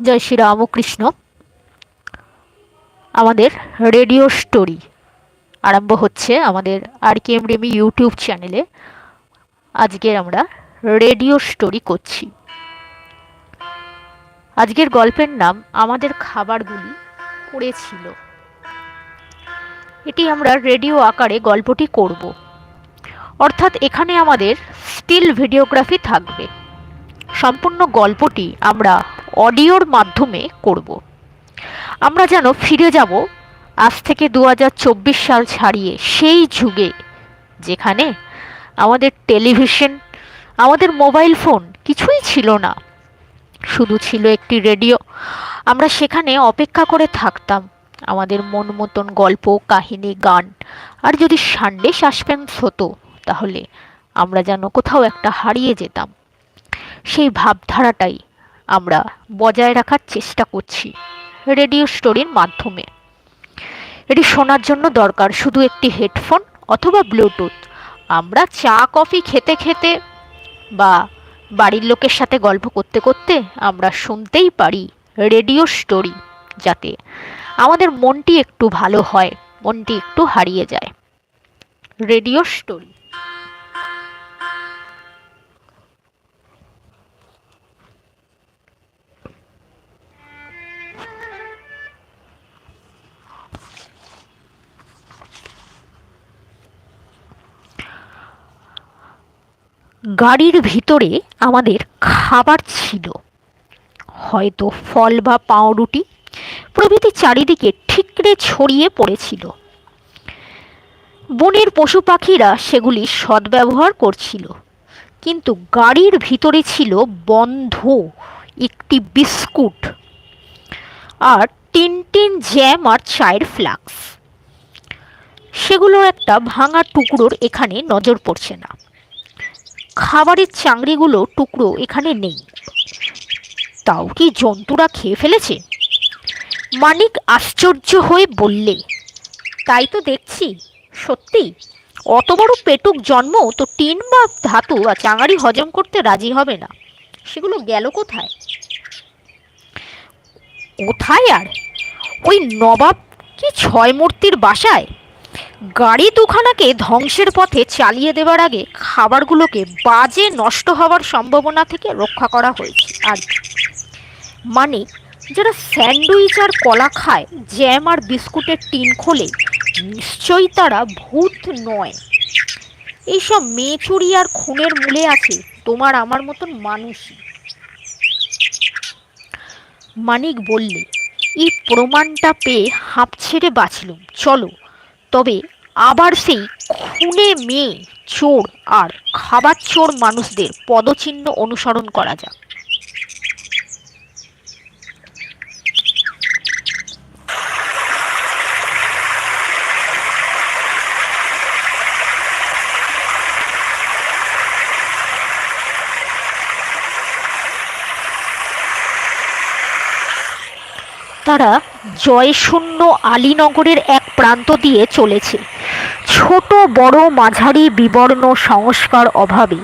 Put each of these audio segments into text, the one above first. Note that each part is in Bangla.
জয় শ্রী রামকৃষ্ণ। আমাদের রেডিও স্টোরি আরম্ভ হচ্ছে আমাদের R K M Remi YouTube চ্যানেলে। আজকে আমরা রেডিও স্টোরি করছি। আজকের গল্পের নাম আমাদের খাবারগুলি পড়েছিল এটি আমরা রেডিও আকারে গল্পটি করব। অর্থাৎ এখানে আমাদের স্টিল ভিডিওগ্রাফি থাকবে। সম্পূর্ণ গল্পটি আমরা অডিওর মাধ্যমে করব। আমরা যেন ফিরে যাব আজ থেকে দু হাজার চব্বিশ সাল ছাড়িয়ে সেই যুগে, যেখানে আমাদের টেলিভিশন, আমাদের মোবাইল ফোন কিছুই ছিল না। শুধু ছিল একটি রেডিও। আমরা সেখানে অপেক্ষা করে থাকতাম। আমাদের মন মতন গল্প, কাহিনী, গান, আর যদি সানডে সাসপেন্স হতো, তাহলে আমরা যেন কোথাও একটা হারিয়ে যেতাম। সেই ভাবধারাটাই আমরা বজায় রাখার চেষ্টা করছি রেডিও স্টোরির মাধ্যমে। এটি শোনার জন্য দরকার শুধু একটি হেডফোন অথবা ব্লুটুথ। আমরা চা, কফি খেতে খেতে বা বাড়ির লোকের সাথে গল্প করতে করতে আমরা শুনতেই পারি রেডিও স্টোরি যাতে আমাদের মনটি একটু ভালো হয়, মনটি একটু হারিয়ে যায়। Radio story. গাড়ির ভিতরে আমাদের খাবার ছিল। হয়তো ফল বা পাউরুটি প্রভৃতি চারিদিকে ঠিকরে ছড়িয়ে পড়েছিল। বনের পশু পাখিরা সেগুলি সদ্ব্যবহার করছিল। কিন্তু গাড়ির ভিতরে ছিল বন্ধ, একটি বিস্কুট আর টিন টিন জ্যাম আর চায়ের ফ্লাক্স। সেগুলোর একটা ভাঙা টুকরোর এখানে নজর পড়ছে না। খাবারের চাংড়িগুলো টুকরো এখানে নেই। তাও কি জন্তুরা খেয়ে ফেলেছে? মানিক আশ্চর্য হয়ে বললে, তাই তো দেখছি। সত্যি? অত বড় পেটুক জন্ম তো টিন বা ধাতু বা চাঙারি হজম করতে রাজি হবে না। সেগুলো গেল কোথায়? কোথায় আর? ওই নবাব কি ছয় মূর্তির বাসায়? গাড়ি দুখানাকে ধ্বংসের পথে চালিয়ে দেওয়ার আগে খাবারগুলোকে বাজে নষ্ট হওয়ার সম্ভাবনা থেকে রক্ষা করা হয়েছে। আর মানে যারা স্যান্ডউইচ আর কলা খায়, জ্যাম আর বিস্কুটের টিন খোলে, নিশ্চয়ই তারা ভূত নয়। এইসব মেচুরি আর খুনের মূলে আছে, তোমার আমার মতন মানুষই। মানিক বললে, এই প্রমাণটা পেয়ে হাঁপ ছেড়ে বাঁচলুম, চলো। তবে আবার সেই খুনে মেয়ে, চোর আর খাবার চোর মানুষদের পদচিহ্ন অনুসরণ করা যাক। তারা জয়শূন্য আলীনগরের এক প্রান্ত দিয়ে চলেছে। ছোট, বড়, মাঝারি, বিবর্ণ, সংস্কার অভাবে।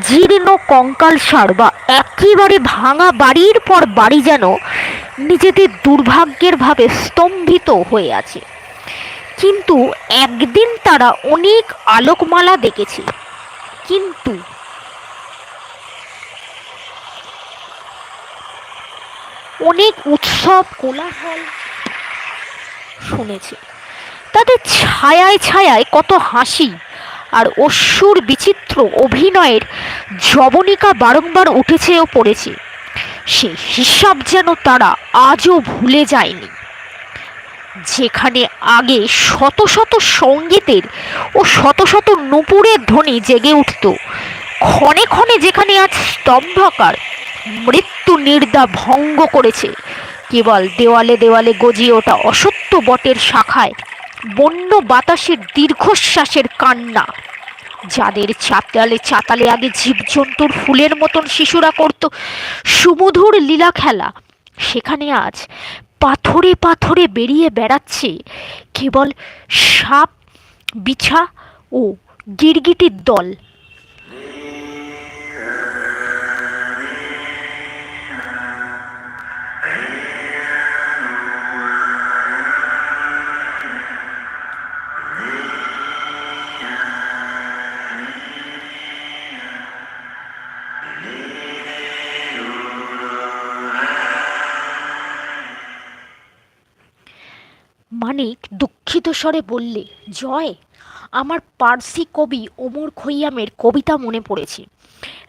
জীর্ণ কঙ্কালসার বা একেবারে ভাঙা বাড়ির পর বাড়ি যেন নিজেদের দুর্ভাগ্যের ভাবে স্তম্ভিত হয়ে আছে। কিন্তু একদিন তারা অনেক আলোকমালা দেখেছে। কিন্তু অনেক উৎসব, কোলাহল শুনেছে। তাদের ছায়ায় ছায়ায় কত হাসি আর অসুর বিচিত্র অভিনয়ের জবনিকা বারংবার উঠেছে ও পড়েছে। সে হিসাব যেন তারা আজও ভুলে যায়নি। যেখানে আগে শত শত সঙ্গীতের ও শত শত নুপুরের ধ্বনি জেগে উঠত, ক্ষণে ক্ষণে যেখানে আজ স্তম্ভকার মৃত্যু নির্দা ভঙ্গ করেছে। কেবল দেওয়ালে দেওয়ালে গজিয়ে ওঠা অসত্য বটের শাখায় বন্য বাতাসের দীর্ঘশ্বাসের কান্না। যাদের চাতালে চাতালে আগে জীবজন্তুর ফুলের মতন শিশুরা করত সুমধুর লীলা খেলা, সেখানে আজ পাথরে পাথরে বেরিয়ে বেড়াচ্ছে কেবল সাপ, বিছা ও গিরগিটির দল। মানিক দুঃখিত স্বরে বললে, জয়! আমার পার্সি কবি ওমর খৈয়ামের কবিতা মনে পড়েছে।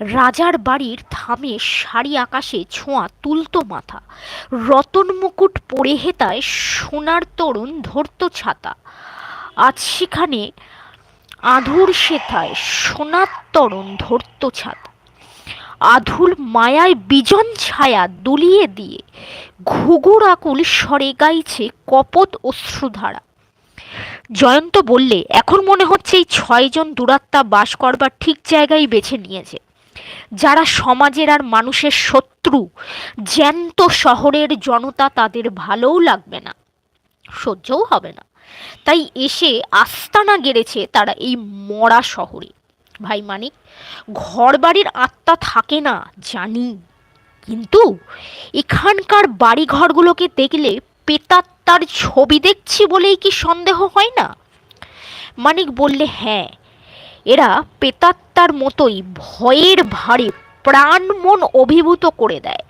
রাজার বাড়ির থামে সারি আকাশে ছোঁয়া তুলতো মাথা, রতন মুকুট পরে হেতায় সোনার তরুণ ধরত ছাতা। আজ সেখানে আধুর সেথায় সোনার তরুণ ধরত ছাতা। আধুল মায়ায় বিজন ছায়া দুলিয়ে দিয়ে ঘুঘুর আকুল স্বরে গাইছে কপট অশ্রুধারা। জয়ন্ত বললে, এখন মনে হচ্ছে এই ছয়জন দুরাত্মা বাস করবার ঠিক জায়গায় বেছে নিয়েছে। যারা সমাজের আর মানুষের শত্রু, জ্যান্ত শহরের জনতা তাদের ভালোও লাগবে না, সহ্যও হবে না। তাই এসে আস্তানা গেড়েছে তারা এই মরা শহরে। ভাই মানিক ঘর বাড়ির আত্মা থাকে না, জানি। কিন্তু এখানকার বাড়ি ঘরগুলোকে দেখলে পেতাত্মার ছবি দেখছি বলেই কি সন্দেহ হয় না? মানিক বললে হ্যাঁ এরা পেতাত্মার মতোই ভয়ের ভারে প্রাণ মন অভিভূত করে দেয়।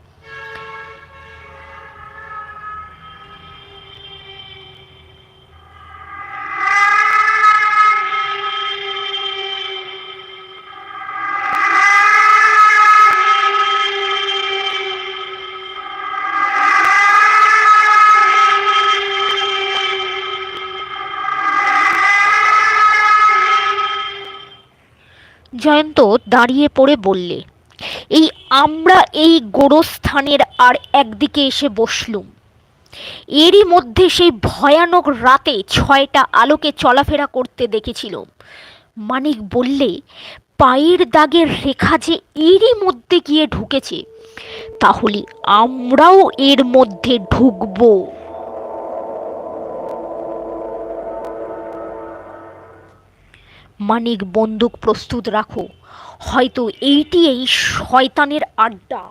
জয়ন্ত দাঁড়িয়ে পড়ে বললে, এই আমরা এই গোরস্থানের আর একদিকে এসে বসলুম। এরই মধ্যে সেই ভয়ানক রাতে ছয়টা আলোকে চলাফেরা করতে দেখেছিলাম। মানিক বললে, পায়ের দাগের রেখা যে এরই মধ্যে গিয়ে ঢুকেছে, তাহলে আমরাও এর মধ্যে ঢুকবো। মানিক বন্দুক প্রস্তুত রাখো। হয়তো এইটি এই শয়তানের আড্ডা।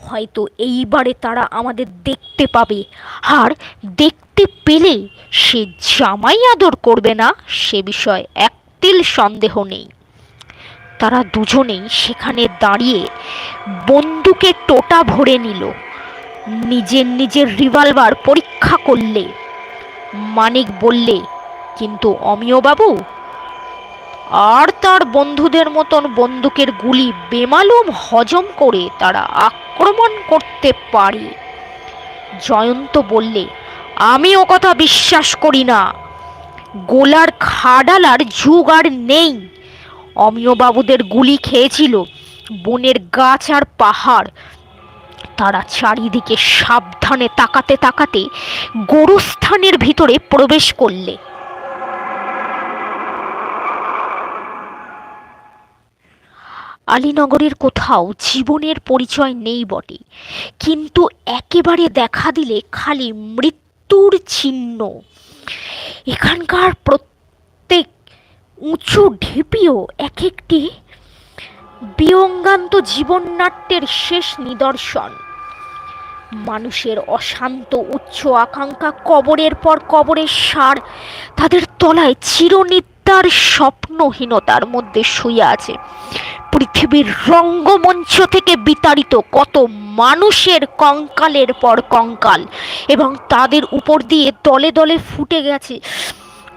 হয়তো এইবারে তারা আমাদের দেখতে পাবে। আর দেখতে পেলে সে জামাই আদর করবে না, সে বিষয়ে এক তিল সন্দেহ নেই। তারা দুজনেই সেখানে দাঁড়িয়ে বন্দুকে টোটা ভরে নিল। নিজের নিজের রিভলভার পরীক্ষা করলে। মানিক বললে, কিন্তু অমিয়বাবু আর তার বন্ধুদের মতন বন্দুকের গুলি বেমালুম হজম করে তারা আক্রমণ করতে পারে। জয়ন্ত বললে, আমি ও কথা বিশ্বাস করি না। গোলার খাডালার যুগ আর নেই। অমিয়বাবুদের গুলি খেয়েছিল বনের গাছ আর পাহাড়। তারা চারিদিকে সাবধানে তাকাতে তাকাতে গোরস্থানের ভিতরে প্রবেশ করলে। আলীনগরের কোথাও জীবনের পরিচয় নেই বটে। কিন্তু একেবারে দেখা দিলে খালি মৃত্যুর চিহ্ন। এখানকার প্রত্যেক উঁচু ঢিপিও এক একটি বিয়ঙ্গান্ত জীবননাট্যের শেষ নিদর্শন। মানুষের অশান্ত উচ্চ আকাঙ্ক্ষা কবরের পর কবরের সার, তাদের তলায় চিরনিদ্রার স্বপ্নহীনতার মধ্যে শুয়ে আছে। পৃথিবীর রঙ্গমঞ্চ থেকে বিতাড়িত কত মানুষের কঙ্কালের পর কঙ্কাল এবং তাদের উপর দিয়ে দলে দলে ফুটে গেছে।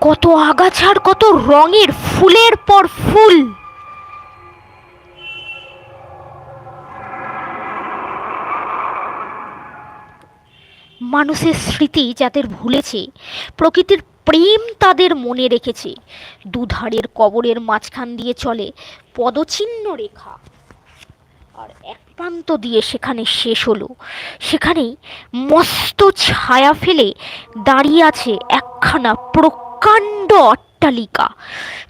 কত আগাছার, কত রঙের ফুলের পর ফুল। মানুষের স্মৃতি যাদের ভুলেছে, প্রকৃতির প্রেম তাদের মনে রেখেছে। দুধারের কবরের মাঝখান দিয়ে চলে পদচিহ্ন রেখা। আর এক প্রান্ত দিয়ে সেখানে শেষ হলো। সেখানেই মস্ত ছায়া ফেলে দাঁড়িয়ে আছে একখানা প্রকাণ্ড অট্টালিকা।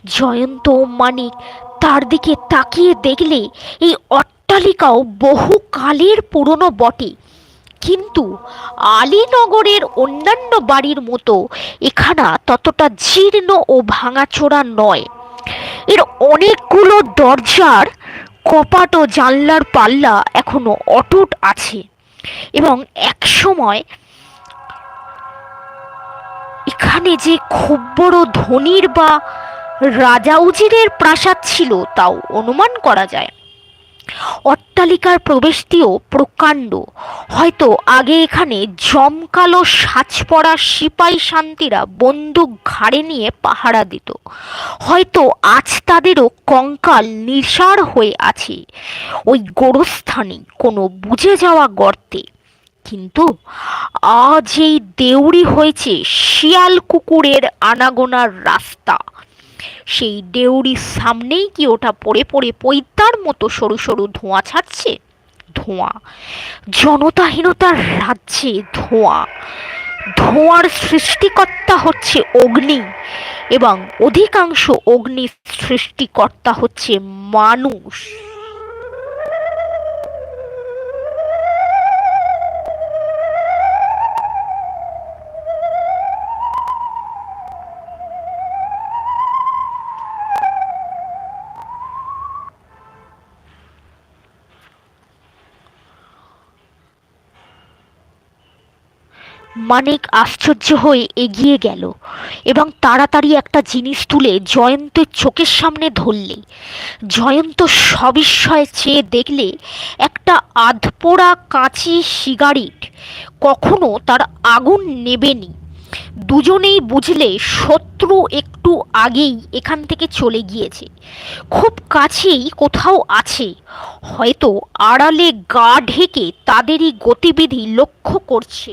জয়ন্ত মানিক তার দিকে তাকিয়ে দেখলে এই অট্টালিকাও বহু কালের পুরনো বটে। কিন্তু আলীনগরের অন্যান্য বাড়ির মতো এখানা ততটা জীর্ণ ও ভাঙাচোরা নয়। এর অনেকগুলো দরজার কপাট ও জানলার পাল্লা এখনও অটুট আছে এবং এক সময় এখানে যে খুব বড় ধনির বা রাজা উজিরের প্রাসাদ ছিল, তাও অনুমান করা যায়। অট্টালিকার প্রবেশটিও প্রকাণ্ড। হয়তো আগে এখানে জমকালো সাজ পরা সিপাই শান্তিরা বন্দুক ঘাড়ে নিয়ে পাহারা দিত। হয়তো আজ তাদেরও কঙ্কাল নির্সার হয়ে আছে। ওই গোরস্থানে কোনো বুঝে যাওয়া গর্তে। কিন্তু আজ এই দেউড়ি হয়েছে শিয়াল কুকুরের আনাগোনার রাস্তা। সেই ডেউরির সামনেই কি ওটা পড়ে পড়ে পৈতার মতো সরু সরু ধোঁয়া ছাড়ছে? ধোঁয়া। জনতাহীনতার রাজ্যে ধোঁয়া। ধোঁয়ার সৃষ্টিকর্তা হচ্ছে অগ্নি এবং অধিকাংশ অগ্নি সৃষ্টিকর্তা হচ্ছে মানুষ। মানিক আশ্চর্য হয়ে এগিয়ে গেল এবং তাড়াতাড়ি একটা জিনিস তুলে জয়ন্তের চোখের সামনে ধরলে। জয়ন্ত সবিস্ময়ে চেয়ে দেখলে একটা আধপোড়া কাঁচি সিগারেট কখনো তার আগুন নেবেনি। দুজনেই বুঝলে শত্রু একটু আগেই এখান থেকে চলে গিয়েছে। খুব কাছেই কোথাও আছে। হয়তো আড়ালে গা ঢেকে তাদেরই গতিবিধি লক্ষ্য করছে।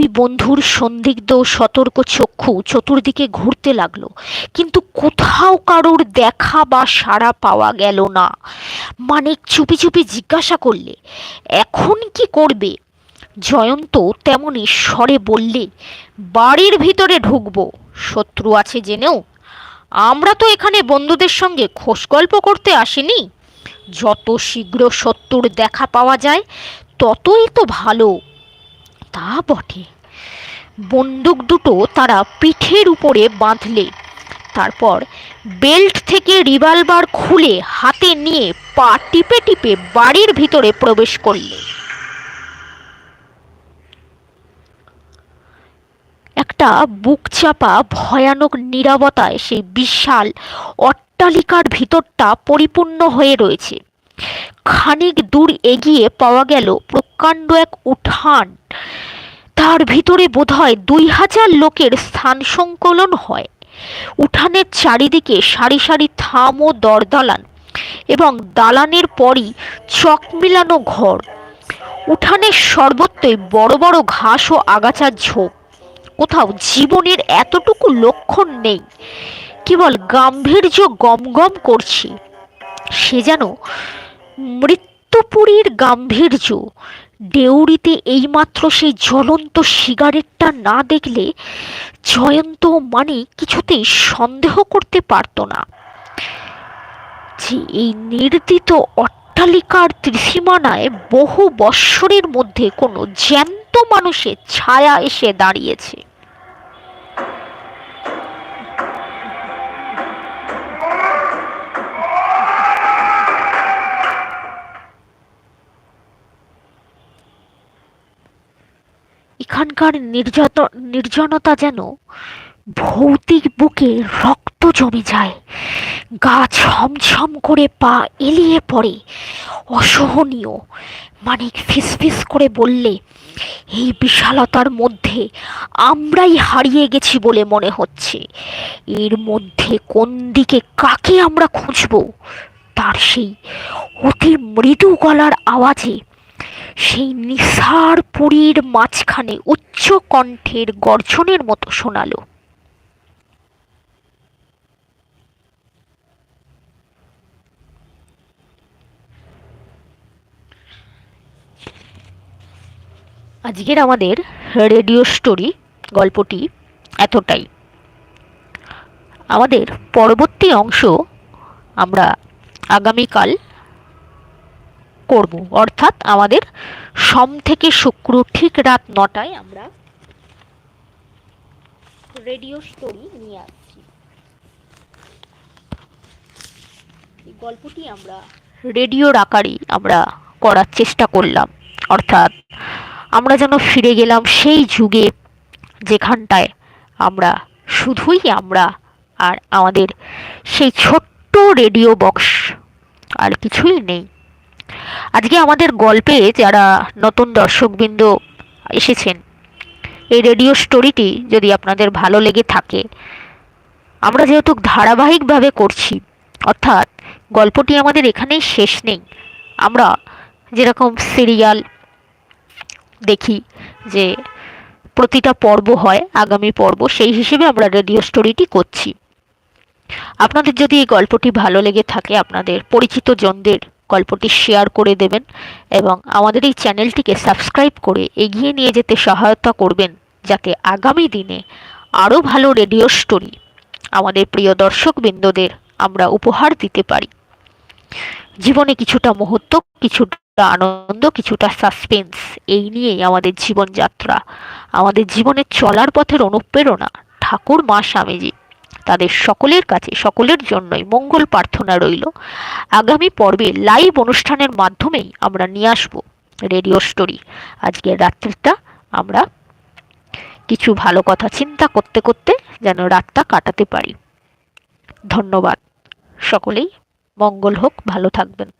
দুই বন্ধুর সন্দিগ্ধ সতর্ক চক্ষু চতুর্দিকে ঘুরতে লাগল। কিন্তু কোথাও কারোর দেখা বা সাড়া পাওয়া গেল না। মানিক চুপি চুপি জিজ্ঞাসা করলে, এখন কি করবে? জয়ন্ত তেমনি স্বরে বললে, বাড়ির ভিতরে ঢুকবো। শত্রু আছে জেনেও। আমরা তো এখানে বন্ধুদের সঙ্গে খোশ গল্প করতে আসিনি। যত শীঘ্র শত্রুর দেখা পাওয়া যায়, ততই তো ভালো। তা বটে। বন্দুক দুটো তারা পিঠের উপরে বাঁধলে। তারপর বেল্ট থেকে রিভলভার খুলে হাতে নিয়ে পা টিপে টিপে বাড়ির ভিতরে প্রবেশ করলে। একটা বুক চাপা ভয়ানক নীরবতায় সেই বিশাল অট্টালিকার ভিতরটা পরিপূর্ণ হয়ে রয়েছে। খানিক দূর এগিয়ে পাওয়া গেল প্রকাণ্ড এক উঠান। তার ভিতরে বোধহয় দুই হাজার লোকের স্থান সংকলন হয়। উঠানের চারিদিকে সারি সারি থাম ও দরদালান এবং দালানের পরই চক মিলানো ঘর। উঠানের সর্বত্রই বড় বড় ঘাস ও আগাছার ঝোপ। কোথাও জীবনের এতটুকু লক্ষণ নেই। কেবল গাম্ভীর্য গমগম করছে। সে যেন মৃত্যুপুরীর গাম্ভীর্য। দেউড়িতে এইমাত্র সেই জ্বলন্ত সিগারেটটা না দেখলে জয়ন্ত মানে কিছুতেই সন্দেহ করতে পারত না। যে এই নির্দিত অট্টালিকার ত্রিসীমানায় বহু বৎসরের মধ্যে কোনো জ্যান্ত মানুষের ছায়া এসে দাঁড়িয়েছে। এখানকার নির্যাত, নির্জনতা যেন ভৌতিক বুকে রক্ত জমে যায়। গা ছমছম করে পা এলিয়ে পড়ে। অসহনীয় মানিক ফিসফিস করে বললে, এই বিশালতার মধ্যে আমরাই হারিয়ে গেছি বলে মনে হচ্ছে। এর মধ্যে কোন দিকে কাকে আমরা খুঁজব? তার সেই অতি মৃদু গলার আওয়াজে সেই নিসার পুরীর মাঝখানে উচ্চ কণ্ঠের গর্জনের মতো শোনালো। আজকের আমাদের রেডিও স্টোরি গল্পটি এতটাই। আমাদের পরবর্তী অংশ আমরা আগামীকাল করব। অর্থাৎ আমাদের সোম থেকে শুক্র ঠিক রাত নটায় আমরা রেডিও স্টোরি নিয়ে আসছি। এই গল্পটি আমরা রেডিওর আকারেই আমরা করার চেষ্টা করলাম। অর্থাৎ আমরা যেন ফিরে গেলাম সেই যুগে যেখানটায় আমরা শুধুই আমরা আর আমাদের সেই ছোট্ট রেডিও বক্স আর কিছুই নেই। আজকে আমাদের গল্পে যারা নতুন দর্শকবৃন্দ এসেছেন, এই রেডিও স্টোরিটি যদি আপনাদের ভালো লেগে থাকে, আমরা যেহেতু ধারাবাহিকভাবে করছি, অর্থাৎ গল্পটি আমাদের এখানেই শেষ নেই, আমরা যেরকম সিরিয়াল দেখি যে প্রতিটা পর্ব হয়, আগামী পর্ব, সেই হিসেবে আমরা রেডিও স্টোরিটি করছি। আপনাদের যদি এই গল্পটি ভালো লেগে থাকে, আপনাদের পরিচিত জনদের গল্পটি শেয়ার করে দেবেন এবং আমাদের এই চ্যানেলটিকে সাবস্ক্রাইব করে এগিয়ে নিয়ে যেতে সহায়তা করবেন যাতে আগামী দিনে আরও ভালো রেডিও স্টোরি আমাদের প্রিয় দর্শকবৃন্দদের আমরা উপহার দিতে পারি। জীবনে কিছুটা মুহূর্ত, কিছুটা আনন্দ, কিছুটা সাসপেন্স এই নিয়েই আমাদের জীবনযাত্রা। আমাদের জীবনে চলার পথের অনুপ্রেরণা ঠাকুর মা স্বামীজি তাদের সকলের কাছে, সকলের জন্যই মঙ্গল প্রার্থনা রইল। আগামী পর্বে লাইভ অনুষ্ঠানের মাধ্যমেই আমরা নিয়ে আসব রেডিও স্টোরি আজকের রাত্রিটা আমরা কিছু ভালো কথা চিন্তা করতে করতে যেন রাতটা কাটাতে পারি। ধন্যবাদ। সকলেই মঙ্গল হোক, ভালো থাকবেন।